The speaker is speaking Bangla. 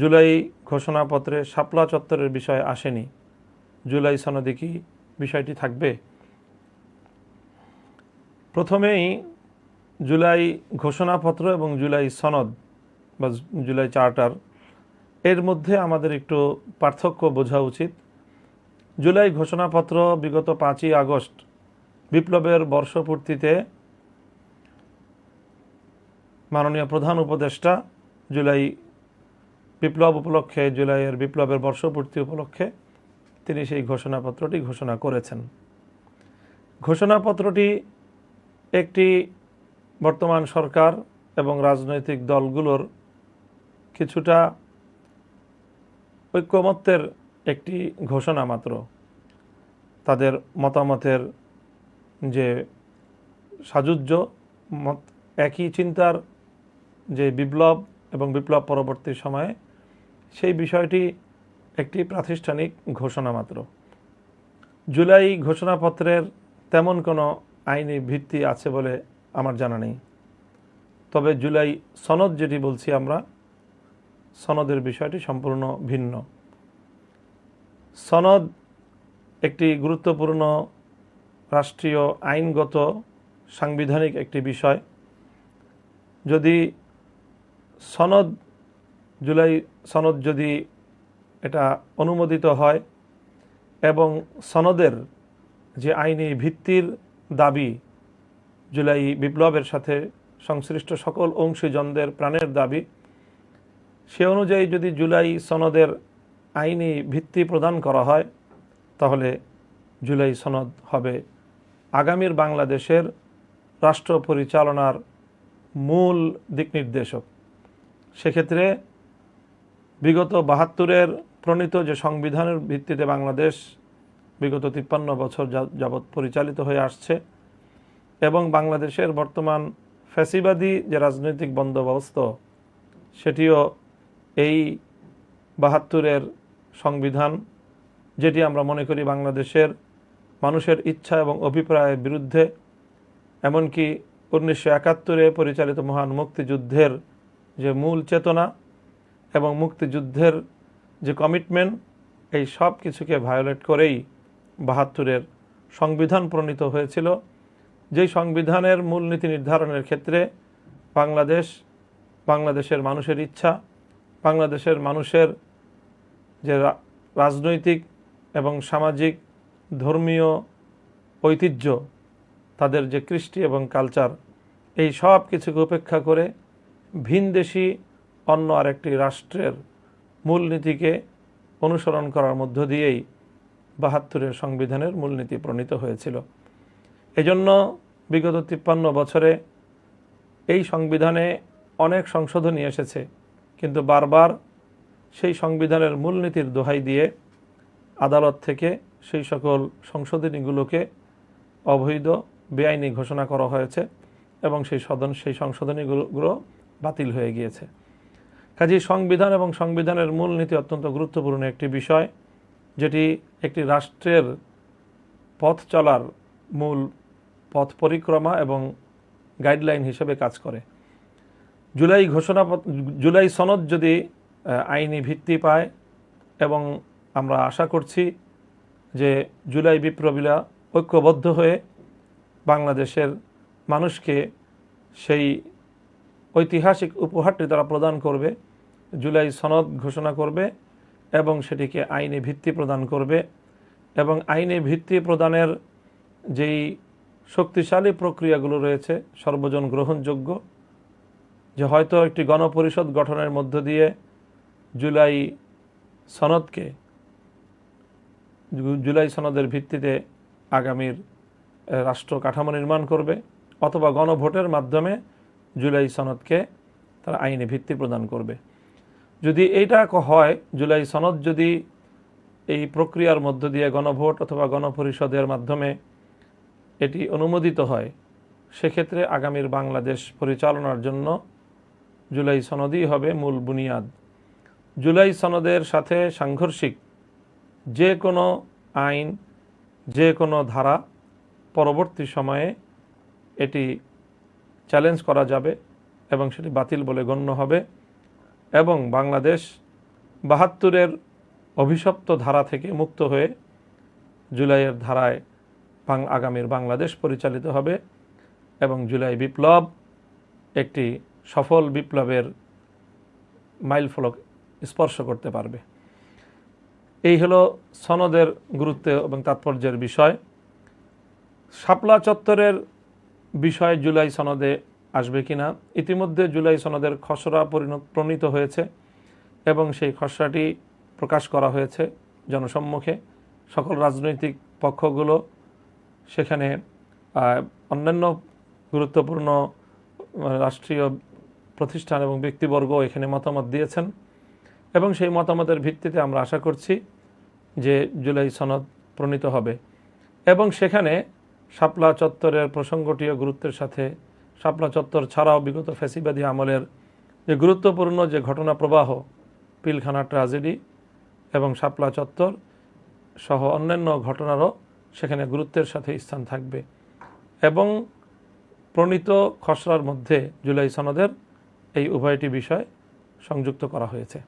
জুলাই ঘোষণাপত্রে শাপলা চত্বরের বিষয় আসেনি। জুলাই সনদে কি বিষয়টি থাকবে? প্রথমেই জুলাই ঘোষণাপত্র এবং জুলাই সনদ বা জুলাই চার্টার, এর মধ্যে আমাদের একটু পার্থক্য বোঝা উচিত। জুলাই ঘোষণাপত্র বিগত পাঁচই আগস্ট বিপ্লবের বর্ষপূর্তিতে মাননীয় প্রধান উপদেষ্টা জুলাই বিপ্লব উপলক্ষে, জুলাইয়ের বিপ্লবের বর্ষপূর্তি উপলক্ষে তিনি সেই ঘোষণাপত্রটি ঘোষণা করেছেন। ঘোষণাপত্রটি একটি বর্তমান সরকার এবং রাজনৈতিক দলগুলোর কিছুটা ঐক্যমত্যের একটি ঘোষণা মাত্র। তাদের মতামতের যে সাজুজ্য মত, একই চিন্তার যে বিপ্লব এবং বিপ্লব পরবর্তী সময়ে সেই বিষয়টি একটি প্রাতিষ্ঠানিক ঘোষণা মাত্র। জুলাই ঘোষণাপত্রের তেমন কোনো আইনি ভিত্তি আছে বলে আমার জানা নেই। তবে জুলাই সনদ যেটি বলছি আমরা, সনদের বিষয়টি সম্পূর্ণ ভিন্ন। সনদ একটি গুরুত্বপূর্ণ রাষ্ট্রীয় আইনগত সাংবিধানিক একটি বিষয়। যদি সনদ জুলাই সনদ যদি এটা অনুমোদিত হয় এবং সনদের যে আইনি ভিত্তির দাবি জুলাই বিপ্লবের সাথে সংশ্লিষ্ট সকল অংশীজনদের প্রাণের দাবি, সে অনুযায়ী যদি জুলাই সনদের আইনি ভিত্তি প্রদান করা হয়, তাহলে জুলাই সনদ হবে আগামীর বাংলাদেশের রাষ্ট্র পরিচালনার মূল দিক নির্দেশক। সেক্ষেত্রে বিগত বাহাত্তরের প্রণীত যে সংবিধানের ভিত্তিতে বাংলাদেশ বিগত তিপ্পান্ন বছর যাবৎ পরিচালিত হয়ে আসছে এবং বাংলাদেশের বর্তমান ফ্যাসিবাদী যে রাজনৈতিক বন্দোবস্ত, সেটিও এই বাহাত্তরের সংবিধান, যেটি আমরা মনে করি বাংলাদেশের মানুষের ইচ্ছা এবং অভিপ্রায়ের বিরুদ্ধে, এমনকি উনিশশো একাত্তরে পরিচালিত মহান মুক্তিযুদ্ধের যে মূল চেতনা এবং মুক্তিযুদ্ধের যে কমিটমেন্ট এই সব কিছুকে ভায়োলেট করেই বাহাত্তরের সংবিধান প্রণীত হয়েছিল। যেই সংবিধানের মূলনীতি নির্ধারণের ক্ষেত্রে বাংলাদেশ, বাংলাদেশের মানুষের ইচ্ছা, বাংলাদেশের মানুষের যে রাজনৈতিক এবং সামাজিক, ধর্মীয় ঐতিহ্য, তাদের যে কৃষ্টি এবং কালচার এই সব কিছুকে উপেক্ষা করে ভিনদেশি অন্য আরেকটি রাষ্ট্রের মূলনীতিকে অনুসরণ করার মধ্য দিয়েই বাহাত্তরের সংবিধানের মূলনীতি প্রণীত হয়েছিল। এজন্য বিগত তিপ্পান্ন বছরে এই সংবিধানে অনেক সংশোধনী এসেছে, কিন্তু বারবার সেই সংবিধানের মূলনীতির দোহাই দিয়ে আদালত থেকে সেই সকল সংশোধনীগুলোকে অবৈধ, বেআইনি ঘোষণা করা হয়েছে এবং সেই সদন, সেই সংশোধনীগুলো বাতিল হয়ে গিয়েছে। কাজেই সংবিধান এবং সংবিধানের মূলনীতি অত্যন্ত গুরুত্বপূর্ণ একটি বিষয়, যেটি একটি রাষ্ট্রের পথ চলার মূল পথ পরিক্রমা এবং গাইডলাইন হিসেবে কাজ করে। জুলাই ঘোষণা জুলাই সনদ যদি আইনি ভিত্তি পায় এবং আমরা আশা করছি যে জুলাই বিপ্লবীরা ঐক্যবদ্ধ হয়ে বাংলাদেশের মানুষকে সেই ঐতিহাসিক উপহারটি তারা প্রদান করবে, জুলাই সনদ ঘোষণা করবে এবং সেটিকে আইনি ভিত্তি প্রদান করবে এবং আইনি ভিত্তি প্রদানের যেই শক্তিশালী প্রক্রিয়াগুলো রয়েছে, সর্বজন গ্রহণযোগ্য, যে হয়তো একটি গণপরিষদ গঠনের মধ্য দিয়ে জুলাই সনদকে জুলাই সনদের ভিত্তিতে আগামীর রাষ্ট্র কাঠামো নির্মাণ করবে অথবা গণভোটের মাধ্যমে জুলাই সনদকে তারা আইনি ভিত্তি প্রদান করবে। যদি এইটা হয়, জুলাই সনদ যদি এই প্রক্রিয়ার মধ্য দিয়ে গণভোট অথবা গণপরিষদের মাধ্যমে এটি অনুমোদিত হয়, সেক্ষেত্রে আগামীর বাংলাদেশ পরিচালনার জন্য জুলাই সনদই হবে মূল বুনিয়াদ। জুলাই সনদের সাথে সাংঘর্ষিক যে কোনো আইন, যে কোনো ধারা পরবর্তী সময়ে এটি চ্যালেঞ্জ করা যাবে এবং সেটি বাতিল বলে গণ্য হবে এবং বাংলাদেশ বাহাত্তরের অভিশপ্ত ধারা থেকে মুক্ত হয়ে জুলাইয়ের ধারায় আগামীর বাংলাদেশ পরিচালিত হবে এবং জুলাই বিপ্লব একটি সফল বিপ্লবের মাইল ফলক স্পর্শ করতে পারবে। এই হলো সনদের গুরুত্ব এবং তাৎপর্যের বিষয়। শাপলা চত্বরের বিষয় জুলাই সনদে আসবে কিনা, ইতিমধ্যে জুলাই সনদের খসড়া পরিণত প্রণীত হয়েছে এবং সেই খসড়াটি প্রকাশ করা হয়েছে জনসম্মুখে। সকল রাজনৈতিক পক্ষগুলো সেখানে অন্যান্য গুরুত্বপূর্ণ রাষ্ট্রীয় প্রতিষ্ঠান এবং ব্যক্তিবর্গ এখানে মতামত দিয়েছেন এবং সেই মতামতের ভিত্তিতে আমরা আশা করছি যে জুলাই সনদ প্রণীত হবে এবং সেখানে শাপলা চত্বরের প্রসঙ্গটিও গুরুত্বের সাথে। শাপলা চত্বর ছাড়াও বিগত ফ্যাসিবাদী আমলের যে গুরুত্বপূর্ণ যে ঘটনা প্রবাহ পিলখানা ট্রাজেডি এবং শাপলা চত্বর সহ অন্যান্য ঘটনারও সেখানে গুরুত্বের সাথে স্থান থাকবে এবং প্রণীত খসড়ার মধ্যে জুলাই সনদের এই উভয়টি বিষয় সংযুক্ত করা হয়েছে।